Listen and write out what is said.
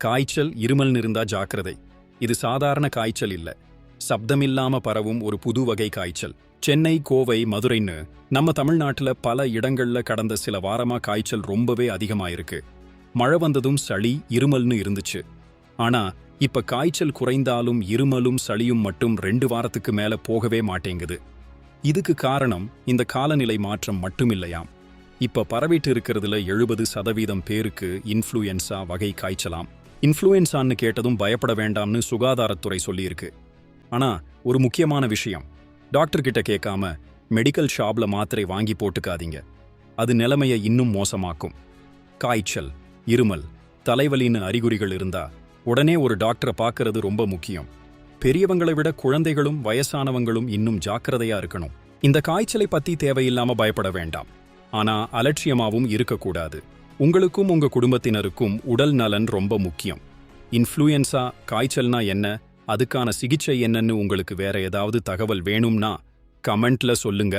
காய்ச்சல் இருமல்னு இருந்தா ஜாக்கிரதை. இது சாதாரண காய்ச்சல் இல்ல. சப்தமில்லாம பரவும் ஒரு புது வகை காய்ச்சல். சென்னை கோவை மதுரைன்னு நம்ம தமிழ்நாட்டுல பல இடங்கள்ல கடந்த சில வாரமா காய்ச்சல் ரொம்பவே அதிகமாயிருக்கு. மழை வந்ததும் சளி இருமல்னு இருந்துச்சு. ஆனா இப்ப காய்ச்சல் குறைந்தாலும் இருமலும் சளியும் மட்டும் ரெண்டு வாரத்துக்கு மேல போகவே மாட்டேங்குது. இதுக்கு காரணம் இந்த காலநிலை மாற்றம் மட்டுமில்லையாம். இப்ப பரவிட்டு இருக்கிறதுல எழுபது சதவீதம் பேருக்கு இன்ஃப்ளூயன்சா வகை காய்ச்சலாம். இன்ஃப்ளூயன்ஸான்னு கேட்டதும் பயப்பட வேண்டாம்னு சுகாதாரத்துறை சொல்லியிருக்கு. ஆனா ஒரு முக்கியமான விஷயம். டாக்டர் கிட்ட கேட்காம மெடிக்கல் ஷாப்ல மாத்திரை வாங்கி போட்டுக்காதீங்க. அது நிலைமையை இன்னும் மோசமாக்கும். காய்ச்சல் இருமல் தலைவலின்னு அறிகுறிகள் இருந்தா உடனே ஒரு டாக்டரை பார்க்கறது ரொம்ப முக்கியம். பெரியவங்களை விட குழந்தைகளும் வயசானவங்களும் இன்னும் ஜாக்கிரதையா இருக்கணும். இந்த காய்ச்சலை பத்தி தேவையில்லாம பயப்பட வேண்டாம். ஆனா அலட்சியமாவும் இருக்கக்கூடாது. உங்களுக்கும் உங்க குடும்பத்தினருக்கும் உடல் நலன் ரொம்ப முக்கியம். இன்ஃப்ளூயன்ஸா காய்ச்சல்னா என்ன அதுக்கான சிகிச்சை என்னன்னு உங்களுக்கு வேற ஏதாவது தகவல் வேணும்னா கமெண்ட்ல சொல்லுங்க.